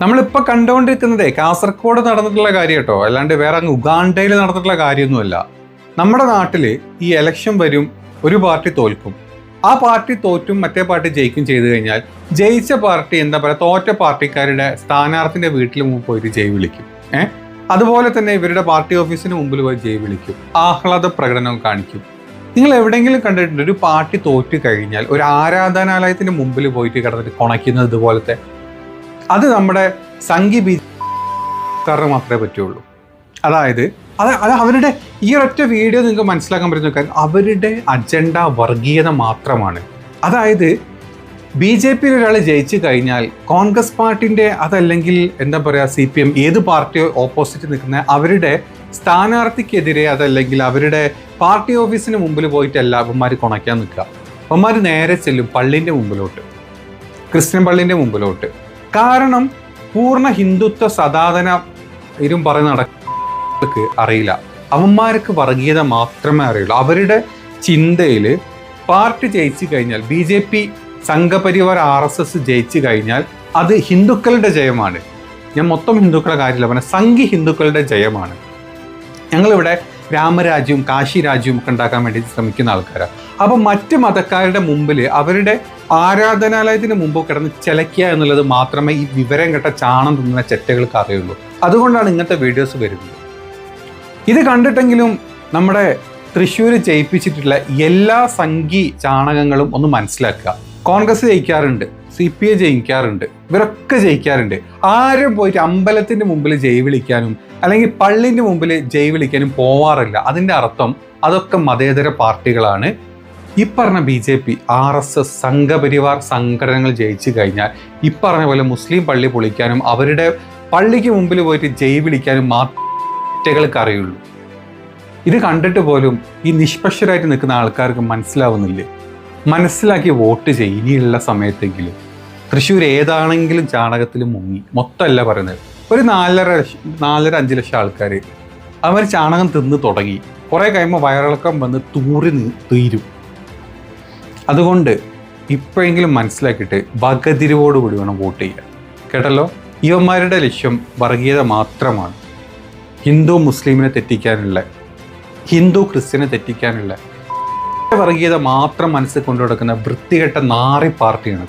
നമ്മളിപ്പോൾ കണ്ടുകൊണ്ടിരിക്കുന്നതേ കാസർഗോഡ് നടന്നിട്ടുള്ള കാര്യം കേട്ടോ. അല്ലാണ്ട് വേറെ അങ്ങ് ഉഗാണ്ടയിൽ നടന്നിട്ടുള്ള കാര്യമൊന്നുമല്ല. നമ്മുടെ നാട്ടിൽ ഈ എലക്ഷൻ വരും ഒരു പാർട്ടി തോൽക്കും. ആ പാർട്ടി തോറ്റും മറ്റേ പാർട്ടി ജയിക്കും ചെയ്തു കഴിഞ്ഞാൽ ജയിച്ച പാർട്ടി എന്താ പറയുക തോറ്റ പാർട്ടിക്കാരുടെ സ്ഥാനാർത്ഥിന്റെ വീട്ടിൽ മുമ്പ് പോയിട്ട് ജയ് വിളിക്കും. ഏഹ് അതുപോലെ തന്നെ ഇവരുടെ പാർട്ടി ഓഫീസിന് മുമ്പിൽ പോയി ജയ് വിളിക്കും. ആഹ്ലാദ പ്രകടനം കാണിക്കും. നിങ്ങൾ എവിടെയെങ്കിലും കണ്ടിട്ടുണ്ട് ഒരു പാർട്ടി തോറ്റു കഴിഞ്ഞാൽ ഒരു ആരാധനാലയത്തിന്റെ മുമ്പിൽ പോയിട്ട് കിടന്നിട്ട് കൊണയ്ക്കുന്നത് ഇതുപോലത്തെ അത് നമ്മുടെ സംഘി ബീജക്കാരന് മാത്രമേ പറ്റുള്ളൂ. അതായത് അത് അത് അവരുടെ ഈ ഒരൊറ്റ വീഡിയോ നിങ്ങൾക്ക് മനസ്സിലാക്കാൻ പറ്റുന്ന കാര്യം അവരുടെ അജണ്ട വർഗീയത മാത്രമാണ്. അതായത് ബി ജെ പിയിൽ ഒരാൾ ജയിച്ചു കഴിഞ്ഞാൽ കോൺഗ്രസ് പാർട്ടിന്റെ അതല്ലെങ്കിൽ എന്താ പറയുക സി പി എം ഏത് പാർട്ടി ഓപ്പോസിറ്റ് നിൽക്കുന്ന അവരുടെ സ്ഥാനാർത്ഥിക്കെതിരെ അതല്ലെങ്കിൽ അവരുടെ പാർട്ടി ഓഫീസിന് മുമ്പിൽ പോയിട്ടല്ല അവന്മാർ കുണയ്ക്കാൻ നിൽക്കുക. അവന്മാർ നേരെ ചെല്ലും പള്ളിന്റെ മുമ്പിലോട്ട്. ക്രിസ്ത്യൻ പള്ളിന്റെ മുമ്പിലോട്ട്. കാരണം പൂർണ ഹിന്ദുത്വ സദാതന ഇരും പറയുന്ന നടക്ക് അറിയില്ല. അവന്മാർക്ക് വർഗീയത മാത്രമേ അറിയുള്ളൂ. അവരുടെ ചിന്തയിൽ പാർട്ടി ജയിച്ചു കഴിഞ്ഞാൽ B J P Sangh Parivar R S S ജയിച്ചു കഴിഞ്ഞാൽ അത് ഹിന്ദുക്കളുടെ ജയമാണ്. ഞാൻ മൊത്തം ഹിന്ദുക്കളുടെ കാര്യമില്ല പറഞ്ഞ സംഘി ഹിന്ദുക്കളുടെ ജയമാണ്. ഞങ്ങളിവിടെ രാമരാജ്യവും കാശിരാജ്യവും ഒക്കെ ഉണ്ടാക്കാൻ വേണ്ടി ശ്രമിക്കുന്ന ആൾക്കാരാണ് അപ്പം മറ്റ് മതക്കാരുടെ മുമ്പിൽ അവരുടെ ആരാധനാലയത്തിന് മുമ്പ് കിടന്ന് ചിലയ്ക്കുക എന്നുള്ളത് മാത്രമേ ഈ വിവരം കെട്ട ചാണം തിന്നുന്ന ചെറ്റകൾക്ക് അറിയുള്ളൂ. അതുകൊണ്ടാണ് ഇങ്ങനത്തെ വീഡിയോസ് വരുന്നത്. ഇത് കണ്ടിട്ടെങ്കിലും നമ്മുടെ തൃശ്ശൂർ ജയിപ്പിച്ചിട്ടുള്ള എല്ലാ സംഘി ചാണകങ്ങളും ഒന്ന് മനസ്സിലാക്കുക. കോൺഗ്രസ് ജയിക്കാറുണ്ട് സി പി ഐ ജയിക്കാറുണ്ട് ഇവരൊക്കെ ജയിക്കാറുണ്ട്. ആരും പോയിട്ട് അമ്പലത്തിന്റെ മുമ്പിൽ ജയ് വിളിക്കാനും അല്ലെങ്കിൽ പള്ളിന്റെ മുമ്പിൽ ജയ് വിളിക്കാനും പോവാറില്ല. അതിന്റെ അർത്ഥം അതൊക്കെ മതേതര പാർട്ടികളാണ്. ഈ പറഞ്ഞ B J P R S S Sangh Parivar സംഘടനകൾ ജയിച്ചു കഴിഞ്ഞാൽ ഈ പറഞ്ഞ പോലെ മുസ്ലിം പള്ളി പൊളിക്കാനും അവരുടെ പള്ളിക്ക് മുമ്പിൽ പോയിട്ട് ജയ് വിളിക്കാനും മാറ്റകൾക്ക് അറിയുള്ളൂ ഇത് കണ്ടിട്ട് പോലും ഈ നിഷ്പക്ഷരായിട്ട് നിൽക്കുന്ന ആൾക്കാർക്ക് മനസ്സിലാവുന്നില്ലേ? മനസ്സിലാക്കി വോട്ട് ചെയ്യും ഇനിയുള്ള സമയത്തെങ്കിലും. തൃശ്ശൂർ ഏതാണെങ്കിലും ചാണകത്തിൽ മുങ്ങി. മൊത്തമല്ല പറയുന്നത്. ഒരു നാലര ലക്ഷം നാലര അഞ്ച് ലക്ഷം ആൾക്കാർ അവർ ചാണകം തിന്ന് തുടങ്ങി. കുറേ കഴിയുമ്പോൾ വയറിളക്കം വന്ന് തൂറി തീരും. അതുകൊണ്ട് ഇപ്പോഴെങ്കിലും മനസ്സിലാക്കിയിട്ട് വകതിരിവോടുകൂടി വേണം വോട്ട് ചെയ്യാൻ. കേട്ടല്ലോ? യുവന്മാരുടെ ലക്ഷ്യം വർഗീയത മാത്രമാണ്. ഹിന്ദു മുസ്ലിമിനെ തെറ്റിക്കാനുള്ള ഹിന്ദു ക്രിസ്ത്യനെ തെറ്റിക്കാനുള്ള വർഗീയത മാത്രം മനസ്സിൽ കൊണ്ടു നടക്കുന്ന വൃത്തികെട്ട നാറി പാർട്ടിയാണ്.